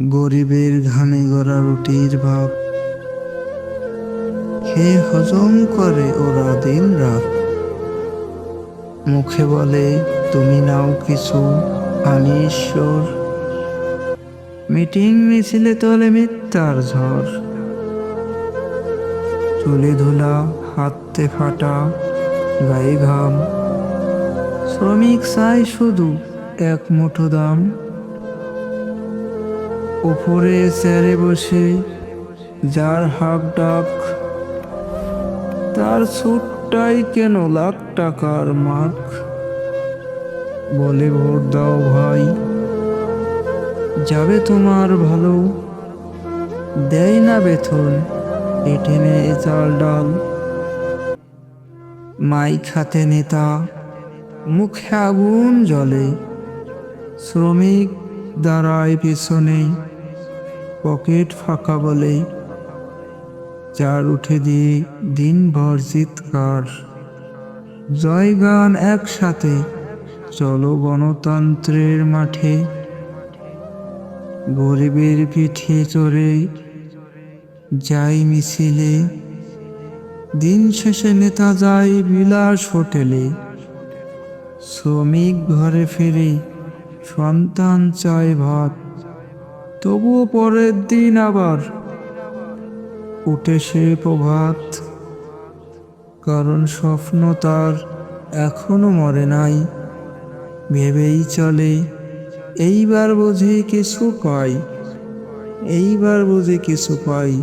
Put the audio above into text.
গরিবের ঘানে গড়া রুটির ভাব। খেয়ে হজম করে ওরা দিন রাত? মুখে বলে, তুমি নাও কিছু আমি ঈশ্বর। মিটিং মিছিলে তোলে মিথ্যার ঝড়। চুলে ধুলা, হাতে ফাটা, গায়ে ঘাম। শ্রমিক চাই শুধু এক মুঠো দাম। উপরে চেয়ারে বসে যার হাফ ডাক, তার সুটটাই কেন লাখ টাকার মাখ বলে ভোট দাও ভাই, যাবে তোমার ভালো, দেয় না বেতন এটেনে চাল ডাল। মাইক হাতে নেতা, মুখে আগুন জ্বলে, শ্রমিক দাঁড়ায় পেছনে। পকেট ফাঁকা বলে চার উঠে দিয়ে দিনভর চিৎকার। জয় গান একসাথে, চলো গণতন্ত্রের মাঠে। গরিবের পিঠে চড়ে যাই মিছিলে। দিন শেষে নেতা যায় বিলাস হোটেলে। শ্রমিক ঘরে ফিরে, সন্তান চায় ভাত। তবুও পরের দিন আবার উঠে সে প্রভাত। কারণ স্বপ্ন তার এখনও মরে নাই। ভেবেই চলে, এইবার বুঝি কিছু পাই এইবার বুঝি কিছু পাই